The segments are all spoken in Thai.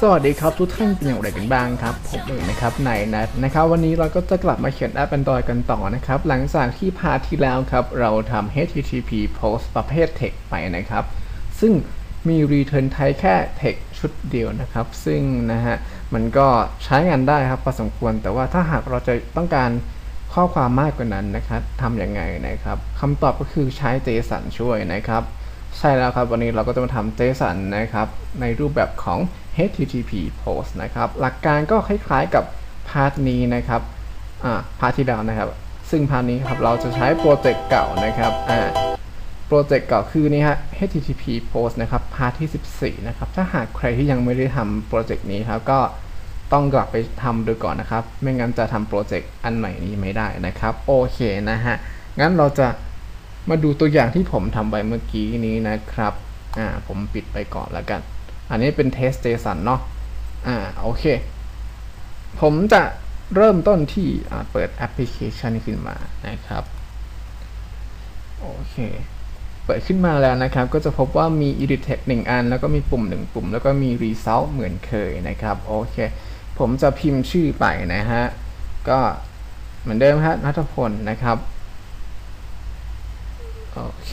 สวัสดีครับทุกท่านเป็นอย่างไรกันบ้างครับผมเองนะครับในนัทนะครับ วันนี้เราก็จะกลับมาเขียนแอป Android กันต่อนะครับ หลังจากที่พาที่แล้วครับ เราทำ HTTP post ประเภท text ไปนะครับ ซึ่งมี return type แค่ text ชุดเดียวนะครับ ซึ่งนะฮะมันก็ใช้งานได้ครับพอสมควรแต่ว่าถ้าหากเราจะต้องการ ข้อความมากกว่านั้นนะครับทำยังไงนะครับคำตอบก็คือใช้ JSON ช่วยนะครับ ใช่แล้วครับวันนี้เราก็จะมาทำ JSON นะครับ ในรูปแบบของ HTTP post นะครับ หลักการก็คล้ายๆกับพาร์ทนี้นะครับอ่าพาร์ทที่แล้วนะครับ ซึ่งพาร์ทนี้ครับเราจะใช้โปรเจกต์เก่านะครับอ่าโปรเจกต์เก่าคือนี่ฮะ HTTP post นะครับพาร์ทที่ 14 นะครับ ถ้าหากใครที่ยังไม่ได้ทำโปรเจกต์นี้ครับก็ ต้องกลับไปทำดูก่อนนะครับ ไม่งั้นจะทำโปรเจกต์อันใหม่นี้ไม่ได้นะครับ โอเคนะฮะ งั้นเราจะมาดูตัวอย่างที่ผมทำไปเมื่อกี้นี้นะครับ อ่า ผมปิดไปก่อนแล้วกัน อันนี้เป็น test JSON เนาะ อ่า โอเค ผมจะเริ่มต้นที่เปิดแอปพลิเคชันขึ้นมานะครับ โอเค เปิดขึ้นมาแล้วนะครับ ก็จะพบว่ามี edit text 1 อัน แล้วก็มีปุ่ม 1 ปุ่ม แล้วก็มี result เหมือนเคยนะครับ โอเค ผมจะพิมพ์ชื่อไปนะฮะ ก็เหมือนเดิมฮะนัทพลนะครับ โอเค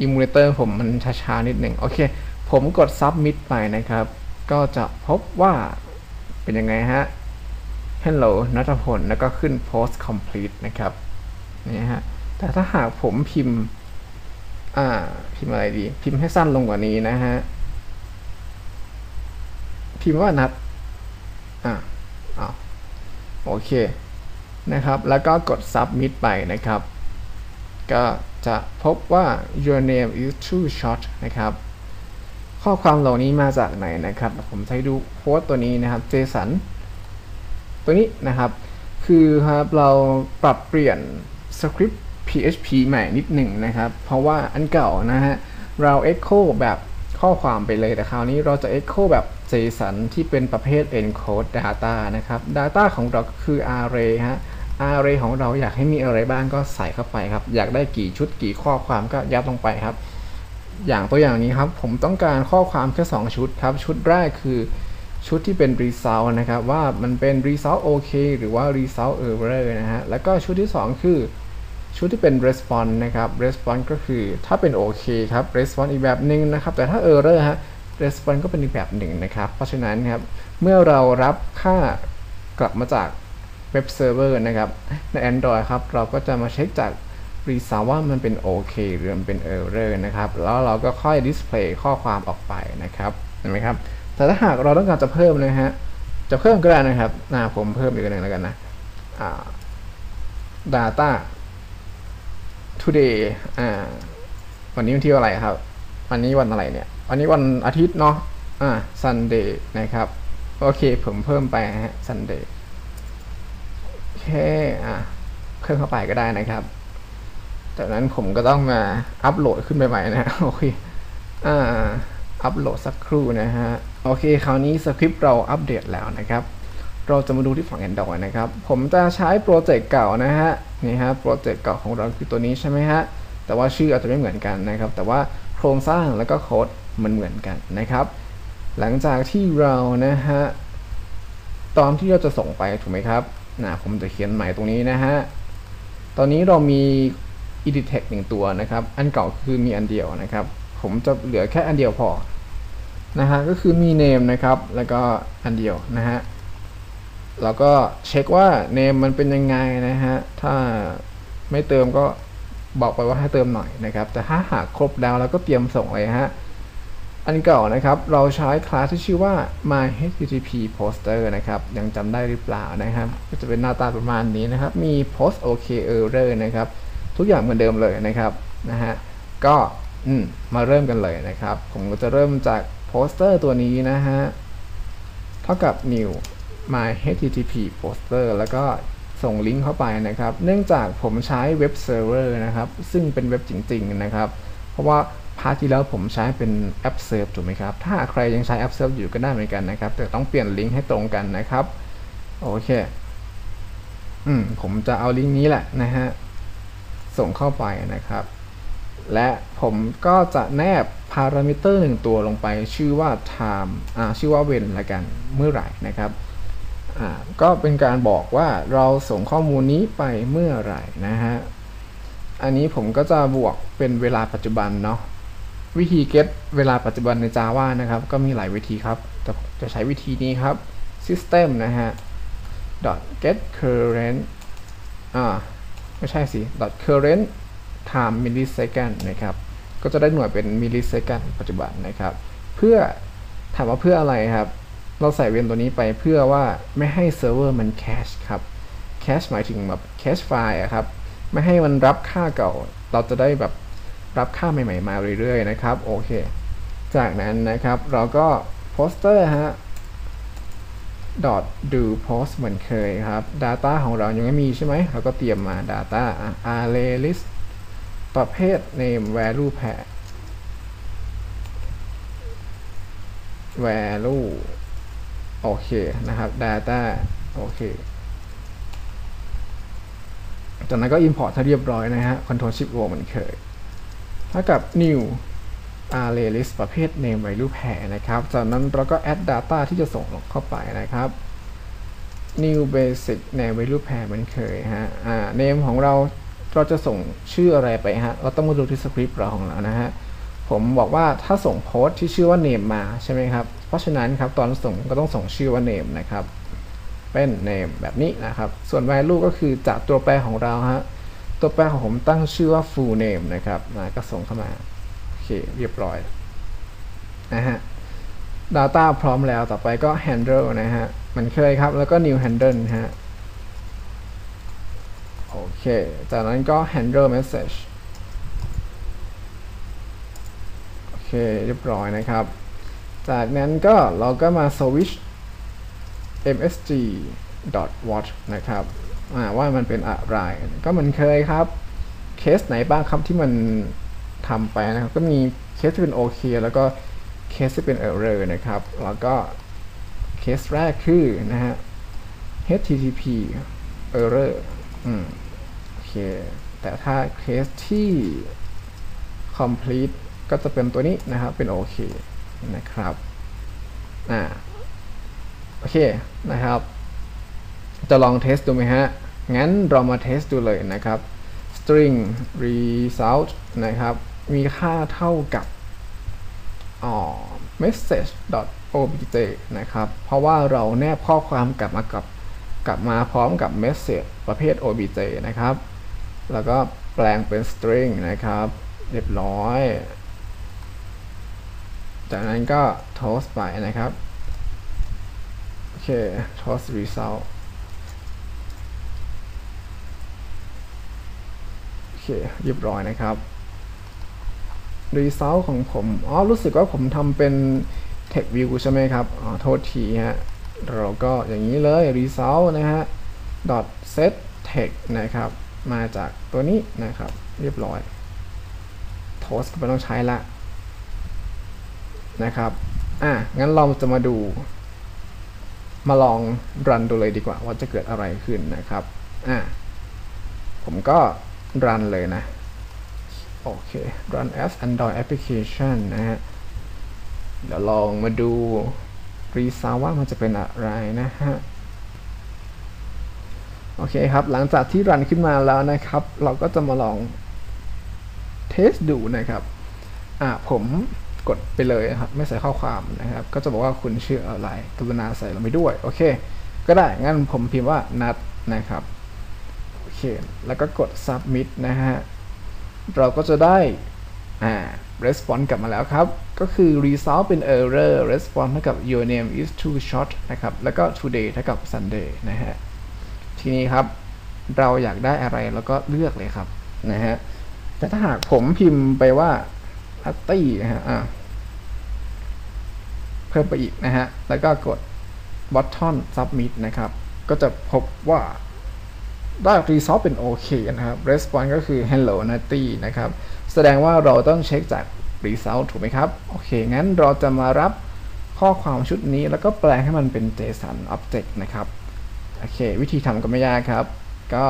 อิมูเลเตอร์ผมมันช้าๆนิดหนึ่งโอเค ผมกด submit ไปนะครับ ก็จะพบว่าเป็นยังไงฮะ hello นัทพล แล้วก็ขึ้น post complete นะครับนี่ฮะ แต่ถ้าหากผมพิมพ์ อ่า พิมพ์อะไรดี พิมพ์ให้สั้นลงกว่านี้นะฮะ พิมพ์ว่านัดอ่าอ้าโอเคนะครับ แล้วก็กด submit ไปนะครับ ก็จะพบว่า your name is too short นะครับ ข้อความเหล่านี้มาจากไหนนะครับ ผมให้ดูโค้ดตัวนี้นะครับ JSON ตัวนี้นะครับ คือครับเราปรับเปลี่ยนสคริปต์ PHP ใหม่นิดหนึ่งนะครับ เพราะว่าอันเก่านะฮะ เรา Echo แบบข้อความไปเลย แต่คราวนี้เราจะ Echo แบบ JSON ที่เป็นประเภท encode data นะครับ data ของเราคือ array ฮะ array ของเราอยากให้มีอะไรบ้างก็ใส่เข้าไปครับ อยากได้กี่ชุดกี่ข้อความก็ยัดลงไปครับ อย่างตัวอย่างนี้ครับ ผมต้องการข้อความแค่ 2 ชุดครับ ชุดแรกคือชุดที่เป็น result นะครับ ว่ามันเป็น result OK หรือว่า result error นะฮะ แล้วก็ชุดที่ 2 คือชุดที่เป็น response นะครับ response ก็คือถ้าเป็น OK ครับ response อีกแบบหนึ่งนะครับ แต่ถ้า error ฮะ response ก็เป็นอีกแบบหนึ่งนะครับ เพราะฉะนั้นครับเมื่อเรารับค่ากลับมาจากเว็บเซิร์ฟเวอร์นะครับใน Android ครับเราก็จะมาเช็คจาก result ว่ามันเป็นโอเคหรือมันเป็น error นะครับ แล้วเราก็ค่อย display ข้อความออกไปนะครับเห็นไหมครับ แต่ถ้าหากเราต้องการจะเพิ่มนะฮะจะเพิ่มก็ได้นะครับนะผมเพิ่มอีกหนึ่งแล้วกันนะอ่า data today อ่าวันนี้วันที่อะไรครับ วันนี้วันอะไรเนี่ย วันนี้วันอาทิตย์เนาะอ่า Sunday นะครับ โอเค ผมเพิ่มไปฮะ Sunday โอเค อะเพิ่มเข้าไปก็ได้นะครับจากนั้นผมก็ต้องมาอัปโหลดขึ้นไปใหม่นะโอเคอ่าอัปโหลดสักครู่นะฮะ โอเค คราวนี้สคริปต์เราอัปเดตแล้วนะครับ เราจะมาดูที่ฝั่ง Android นะครับ ผมจะใช้โปรเจกต์เก่านะฮะ นี่ฮะ โปรเจกต์เก่าของเราคือตัวนี้ใช่ไหมฮะ แต่ว่าชื่ออาจจะไม่เหมือนกันนะครับ แต่ว่า ครงสร้างแล้วก็โค้ดมันเหมือนกันนะครับ หลังจากที่เรานะฮะตอนที่เราจะส่งไปถูกไหมครับนะผมจะเขียนใหม่ตรงนี้นะฮะตอนนี้เรามี edit text หนึ่งตัวนะครับ อันเก่าคือมีอันเดียวนะครับ ผมจะเหลือแค่อันเดียวพอนะฮะก็คือมี name นะครับ แล้วก็อันเดียวนะฮะแล้วก็เช็คว่า name มันเป็นยังไงนะฮะถ้าไม่เติมก็ บอกไปว่าให้เติมหน่อยนะครับ แต่ถ้าหากครบแล้วเราก็เตรียมส่งเลยฮะ อันเก่านะครับ เราใช้คลาสที่ชื่อว่า my http poster นะครับ ยังจำได้หรือเปล่านะครับ ก็จะเป็นหน้าตาประมาณนี้นะครับ มี post ok error นะครับ ทุกอย่างเหมือนเดิมเลยนะครับนะฮะ ก็มมาเริ่มกันเลยนะครับ ผมก็จะเริ่มจากโปสเตอร์ตัวนี้นะฮะ เท่ากับ new my http poster แล้วก็ ส่งลิงก์เข้าไปนะครับ เนื่องจากผมใช้เว็บเซิร์ฟเวอร์นะครับ ซึ่งเป็นเว็บจริง ๆ นะครับ เพราะว่าพาร์ทที่แล้วผมใช้เป็นแอปเซิร์ฟถูกไหมครับ ถ้าใครยังใช้แอปเซิร์ฟอยู่ก็ได้เหมือนกันนะครับ แต่ต้องเปลี่ยนลิงก์ให้ตรงกันนะครับ โอเค อืม ผมจะเอาลิงก์นี้แหละนะฮะ ส่งเข้าไปนะครับ และผมก็จะแนบพารามิเตอร์หนึ่งตัวลงไป ชื่อว่า time อ่า ชื่อว่า when ละกัน เมื่อไหร่นะครับ ก็เป็นการบอกว่าเราส่งข้อมูลนี้ไปเมื่อไหร่นะฮะ อันนี้ผมก็จะบวกเป็นเวลาปัจจุบันเนาะ วิธี get เวลาปัจจุบันใน Java นะครับ ก็มีหลายวิธีครับ แต่จะใช้วิธีนี้ครับ system นะฮะ get current อ่า ไม่ใช่สิ current time millisecond นะครับ ก็จะได้หน่วยเป็น millisecond ปัจจุบันนะครับ เพื่อถามว่าเพื่ออะไรครับ เราใส่เวนตัวนี้ไปเพื่อว่าไม่ให้เซิร์ฟเวอร์มัน cache ครับ cache หมายถึงแบบ cache ไฟล์อะครับ ไม่ให้มันรับค่าเก่า เราจะได้แบบรับค่าใหม่ ๆ มาเรื่อยๆนะครับ โอเค จากนั้นนะครับเราก็ poster ฮะ dot do post เหมือนเคยครับ data ของเรายังไม่มีใช่ไหม เราก็เตรียมมา data อะ array list ประเภท name value pair value โอเคนะครับ data โอเค จากนั้นก็ import ถ้าเรียบร้อยนะฮะ control shift o เหมือนเคยเท่ากับ new array list ประเภท name value pair นะครับ จากนั้นเราก็ add data ที่จะส่งลงเข้าไปนะครับ new basic name value pair เหมือนเคยฮะ อ่า name ของเราเราจะส่งชื่ออะไรไปฮะ เราต้องมาดูที่สคริปต์เราของเรานะฮะ ผมบอกว่าถ้าส่งโพสที่ชื่อว่า name มาใช่ไหมครับ เพราะฉะนั้นครับตอนส่งก็ต้องส่งชื่อว่า name นะครับ เป็น name แบบนี้นะครับ ส่วน value ก็คือจากตัวแปรของเราฮะตัวแปรของผมตั้งชื่อว่า full name นะครับมาก็ส่งเข้ามาโอเคเรียบร้อยนะฮะ data พร้อมแล้วต่อไปก็ handle นะฮะมันเคยครับ แล้วก็ new handle นะฮะโอเค จากนั้นก็ handle message โอเค เรียบร้อยนะครับ จากนั้นก็เราก็มา switch msg watch นะครับว่ามันเป็นอะไร ก็เหมันเคยครับ เคสไหนบ้างครับที่มันทำไปนะครับ ก็มีเคสที่เป็นโอเคแล้วก็เคสที่เป็น error นะครับ แล้วก็เคสแรกคือนะฮะ http error อืมโอเค แต่ถ้าเคสที่ complete ก็จะเป็นตัวนี้นะครับ เป็นโอเค นะครับอ่าโอเคนะครับ จะลองเทสดูไหมฮะ งั้นเรามาเทสดูเลยนะครับ string result นะครับ มีค่าเท่ากับอ๋อ message obj นะครับ เพราะว่าเราแนบข้อความกลับมากับกลับมาพร้อมกับ message ประเภท obj นะครับ แล้วก็แปลงเป็น string นะครับ เรียบร้อย จากนั้นก็ toast ไปนะครับ โอเค toast result โอเคเรียบร้อยนะครับ result ของผมอ๋อรู้สึกว่าผมทำเป็น text view ใช่ไหมครับอ๋อโทษทีฮะเราก็อย่างนี้เลย result นะฮะ dot set text นะครับ มาจากตัวนี้นะครับ เรียบร้อย toast ก็ไม่ต้องใช้ละ นะครับอะงั้นเราจะมาดู มาลองรันดูเลยดีกว่า ว่าจะเกิดอะไรขึ้นนะครับอะผมก็รันเลยนะโอเค run as android application นะฮะเดี๋ยวลองมาดู result ว่ามันจะเป็นอะไรนะฮะ โอเคครับ หลังจากที่รันขึ้นมาแล้วนะครับ เราก็จะมาลองเทสดูนะครับ อะผม กดไปเลยครับ ไม่ใส่ข้อความนะครับ ก็จะบอกว่าคุณชื่ออะไรกรุณาใส่ลงไปด้วย โอเค ก็ได้ งั้นผมพิมพ์ว่านัดนะครับ โอเค แล้วก็กด submit นะฮะ เราก็จะได้ อ่า response กลับมาแล้วครับ ก็คือ result เป็น error response เท่ากับ your name is too short นะครับ แล้วก็ today เท่ากับ sunday นะฮะ ทีนี้ครับ เราอยากได้อะไร แล้วก็เลือกเลยครับ นะฮะ แต่ถ้าหากผมพิมพ์ไปว่า arty นะฮะเพิ่มไปอีกนะฮะ แล้วก็กด button submit นะครับ ก็จะพบว่าได้ result เป็นโอเคนะครับ response ก็คือ hello natty นะครับ แสดงว่าเราต้องเช็คจาก result ถูกไหมครับ โอเค งั้นเราจะมารับข้อความชุดนี้แล้วก็แปลงให้มันเป็น JSON object นะครับ โอเค วิธีทำก็ไม่ยากครับ ก็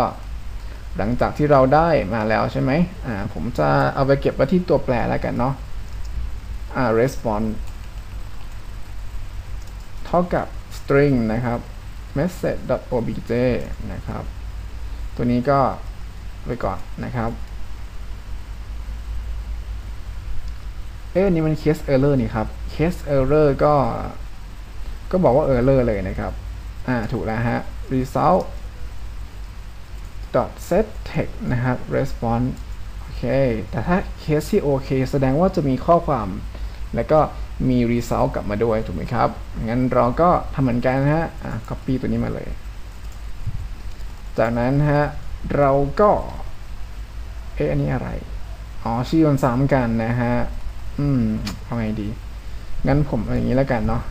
หลังจากที่เราได้มาแล้วใช่ไหมอ่าผมจะเอาไปเก็บไว้ที่ตัวแปรแล้วกันเนาะอ่า response เท่ากับ string นะครับ message.obj นะครับ ตัวนี้ก็ไว้ก่อนนะครับ เอ๊ะนี่มัน case error นี่ครับ case error ก็ ก็บอกว่า error เลยนะครับ อ่า ถูกแล้วฮะ result set text นะครับ response โอเค แต่ถ้า case ที่โอเคแสดงว่าจะมีข้อความ แล้วก็มี result กลับมาด้วย ถูกไหมครับ งั้นเราก็ทำเหมือนกันนะฮะอ่า copy ตัวนี้มาเลย จากนั้นฮะ เราก็ เอ๊ะ อันนี้อะไร อ๋อ ชื่อมันซ้ำกันนะฮะ อืม เอาไงดี งั้นผมอาอย่างนี้แล้วกันเนาะ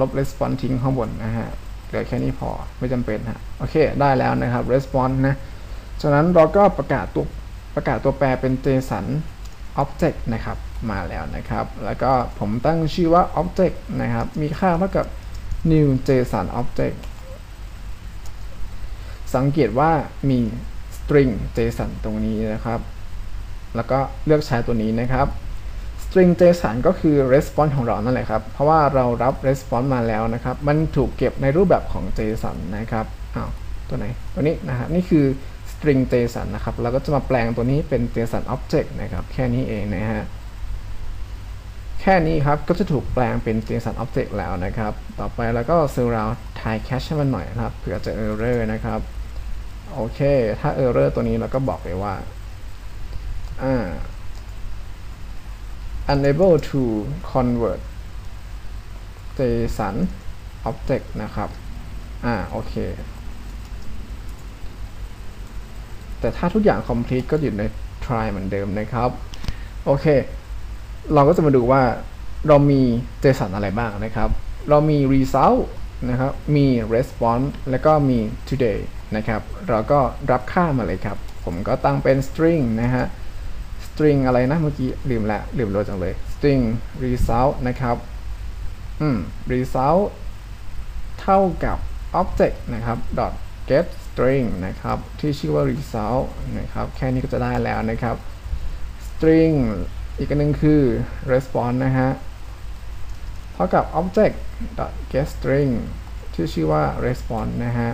ลบ response ทิ้งข้างบนนะฮะเหลือแค่นี้พอไม่จำเป็นฮะ โอเค ได้แล้วนะครับ response นะ จากนั้นเราก็ประกาศตัวประกาศตัวแปรเป็น JSON object นะครับมาแล้วนะครับ แล้วก็ผมตั้งชื่อว่า object นะครับ มีค่าเท่ากับ new JSON object สังเกตว่ามี string JSON ตรงนี้นะครับ แล้วก็เลือกใช้ตัวนี้นะครับ string JSON ก็คือ response ของเรานั่นแหละครับ เพราะว่าเรารับ response มาแล้วนะครับ มันถูกเก็บในรูปแบบของ JSON นะครับอ้าวตัวไหน ตัวนี้นะครับ นี่คือ string JSON นะครับเราก็จะมาแปลงตัวนี้เป็น JSON object นะครับ แค่นี้เองนะฮะแค่นี้ครับก็จะถูกแปลงเป็น JSON object แล้วนะครับ ต่อไปแล้วก็ surround tie cache ให้มันหน่อยนะครับเผื่อจะ error นะครับโอเค ถ้า error ตัวนี้เราก็บอกไปว่า unable to convert JSON object นะครับ อ่า โอเค แต่ถ้าทุกอย่าง complete ก็อยู่ใน try เหมือนเดิมนะครับ โอเค เราก็จะมาดูว่าเรามี JSON อะไรบ้างนะครับ เรามี result นะครับ มี response แล้วก็มี today นะครับ เราก็รับค่ามาเลยครับ ผมก็ตั้งเป็น string นะฮะ string อะไรนะเมื่อกี้ ลืมละลืมโลจังเลย string result นะครับ อืม result เท่ากับ object นะครับ dot get string นะครับ ที่ชื่อว่า result นะครับ แค่นี้ก็จะได้แล้วนะครับ string อีกอันหนึงคือ response นะฮะ เท่ากับ object get string ที่ชื่อว่า response นะฮะ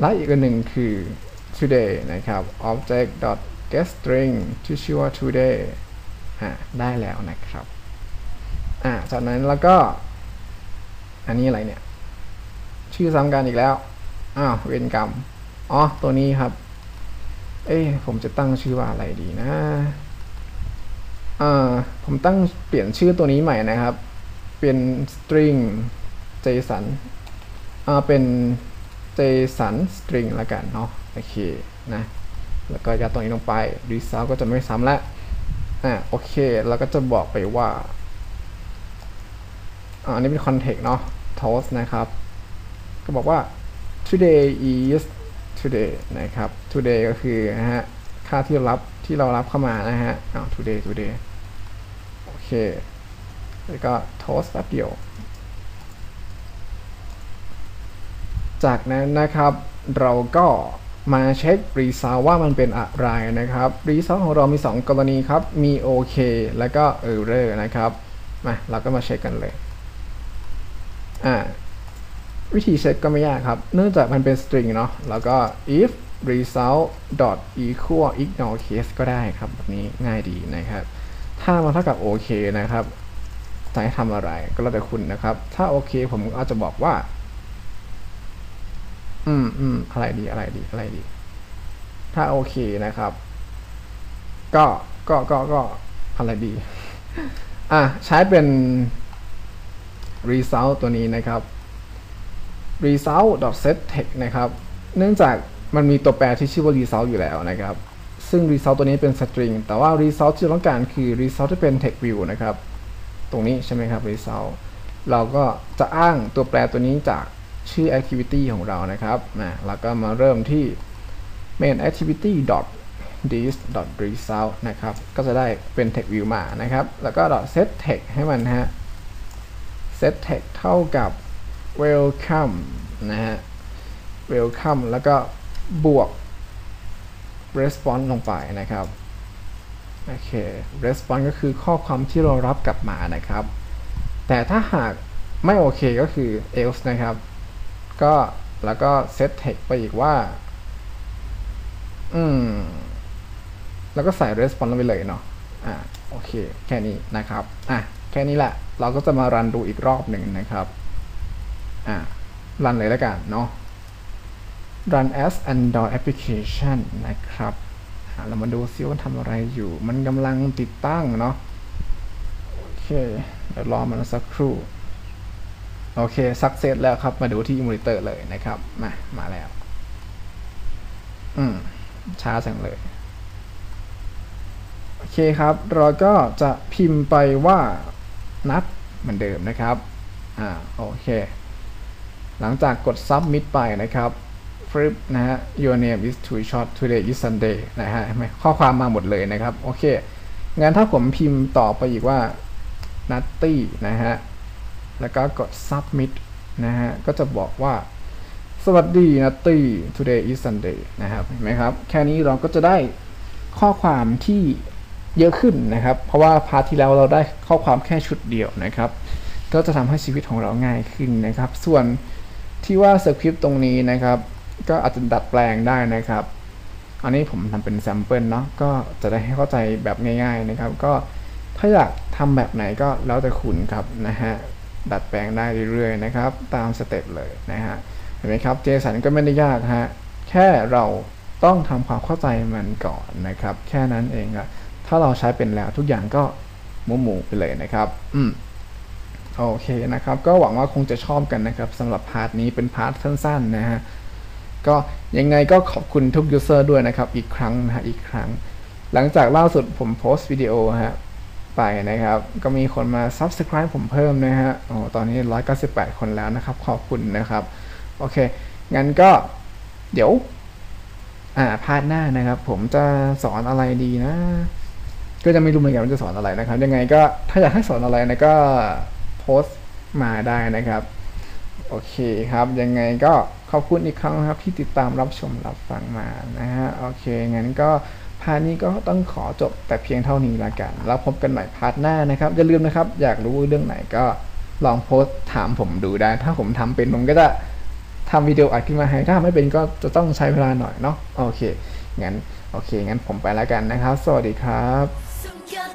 และอีกอันหนึ่งคือ today นะครับ object get string ที่ชื่อว่า today อะได้แล้วนะครับ อ่าจากนั้นแล้วก็ อันนี้อะไรเนี่ย ชื่อซ้ำกันอีกแล้ว อ้าวเวรกรรม อ๋อ ตัวนี้ครับ เอ๊ะผมจะตั้งชื่อว่าอะไรดีนะอ่าผมตั้งเปลี่ยนชื่อตัวนี้ใหม่นะครับ เป็น string json อ่าเป็น json string ละกันเนาะ โอเค นะ แล้วก็ยัดตรงนี้ลงไป result ก็จะไม่ซ้ำละอ่าโอเค แล้วก็จะบอกไปว่าอันนี้เป็น context เนาะ toast นะครับ ก็บอกว่า today is today นะครับ today ก็คือนะฮะค่าที่รับที่เรารับเข้ามานะฮะอ้าว today today โอเค แล้วก็ toast แป๊บเดียว จากนั้นนะครับเราก็มาเช็ค result ว่ามันเป็นอะไรนะครับ result ของเรามี 2 กรณีครับ มี OK แล้วก็ error นะครับมาเราก็มาเช็คกันเลยอ่า วิธีเช็คก็ไม่ยากครับ เนื่องจากมันเป็น string เนาะแล้วก็ if result dot equal ignore case ก็ได้ครับแบบนี้ง่ายดีนะครับ ถ้ามันเท่ากับโอเคนะครับจะให้ทำอะไรก็แล้วแต่คุณนะครับ ถ้าโอเคผมก็อาจจะบอกว่า อืมอืมอะไรดีอะไรดีอะไรดี ถ้าโอเคนะครับ ก็ก็ก็ก็อะไรดี อะ ใช้เป็น result ตัวนี้นะครับ result set text นะครับ เนื่องจากมันมีตัวแปรที่ชื่อว่า result อยู่แล้วนะครับ ซึ่ง result ตัวนี้เป็น string แต่ว่า result ที่เราต้องการคือ result ที่เป็น text view นะครับ ตรงนี้ใช่ไหมครับ result เราก็จะอ้างตัวแปรตัวนี้จากชื่อ activity ของเรานะครับนะแล้วก็มาเริ่มที่ main activity dot this dot result นะครับ ก็จะได้เป็น text view มานะครับ แล้วก็ dot set text ให้มันฮะ set text เท่ากับ welcome นะฮะ welcome แล้วก็บวก response ลงไปนะครับ โอเค response ก็คือข้อความที่เรารับกลับมานะครับ แต่ถ้าหากไม่โอเคก็คือ else นะครับ ก็แล้วก็ set text ไปอีกว่า อืม แล้วก็ใส่ response ลงไปเลยเนาะ อ่า โอเค แค่นี้นะครับ อะ แค่นี้แหละ เราก็จะมารันดูอีกรอบหนึ่งนะครับ อ่ารันเลยแล้วกันเนาะ run as Android application นะครับเรามาดูซิว่าทำอะไรอยู่ มันกำลังติดตั้งเนาะ โอเค เดี๋ยวรอมันสักครู่ โอเค success แล้วครับ มาดูที่ monitor เลยนะครับ มา มาแล้ว อืม ช้าจังเลย โอเคครับ เราก็จะพิมพ์ไปว่านัดเหมือนเดิมนะครับ อ่า โอเค หลังจากกด submit ไปนะครับฟลิปนะฮะ your name is too short today is Sunday นะฮะไหมข้อความมาหมดเลยนะครับ โอเค งั้นถ้าผมพิมพ์ต่อไปอีกว่า nutty นะฮะ แล้วก็กด submit นะฮะ ก็จะบอกว่า สวัสดี nutty today is Sunday นะครับ เห็นไหมครับ แค่นี้เราก็จะได้ข้อความที่เยอะขึ้นนะครับ เพราะว่าพาร์ทที่แล้วเราได้ข้อความแค่ชุดเดียวนะครับ ก็จะทำให้ชีวิตของเราง่ายขึ้นนะครับ ส่วน ที่ว่าสคริปต์ตรงนี้นะครับ ก็อาจจะดัดแปลงได้นะครับ อันนี้ผมทำเป็นแซมเปิลเนาะก็จะได้ให้เข้าใจแบบง่าย ๆนะครับ ก็ถ้าอยากทำแบบไหนก็แล้วแต่คุณครับนะฮะดัดแปลงได้เรื่อยๆนะครับ ตามสเต็ปเลยนะฮะเห็นไหมครับเจสันก็ไม่ได้ยากฮะแค่เราต้องทำความเข้าใจมันก่อนนะครับ แค่นั้นเองอะถ้าเราใช้เป็นแล้วทุกอย่างก็หมูหมูๆไปเลยนะครับ อืม โอเคนะครับ ก็หวังว่าคงจะชอบกันนะครับสำหรับพาร์ทนี้เป็นพาร์ทสั้นๆนะฮะก็ยังไงก็ขอบคุณทุกยูเซอร์ด้วยนะครับ อีกครั้งนะฮะอีกครั้ง หลังจากล่าสุดผมโพสต์วิดีโอฮะไปนะครับ ก็มีคนมา Subscribe ผมเพิ่มนะฮะโอ้ตอนนี้ 198 คนแล้วนะครับ ขอบคุณนะครับ โอเค งั้นก็เดี๋ยว อ่าพาร์ทหน้านะครับ ผมจะสอนอะไรดีนะ ก็จะไม่รู้เหมือนกันว่าจะสอนอะไรนะครับ ยังไงก็ถ้าอยากให้สอนอะไรนะก็ สต์มาได้นะครับ โอเคครับ ยังไงก็ขอบคุณอีกครั้งครับที่ติดตามรับชมรับฟังมานะฮะ โอเค งั้นก็พาร์ทนี้ก็ต้องขอจบแต่เพียงเท่านี้ละกัน แล้วพบกันใหม่พาร์ทหน้านะครับ อย่าลืมนะครับ อยากรู้เรื่องไหนก็ลองโพสต์ถามผมดูได้ ถ้าผมทำเป็นผมก็จะทำวิดีโออัดขึ้นมาให้ ถ้าไม่เป็นก็จะต้องใช้เวลาหน่อยเนาะ โอเค งั้น โอเค งั้นผมไปแล้วกันนะครับ สวัสดีครับ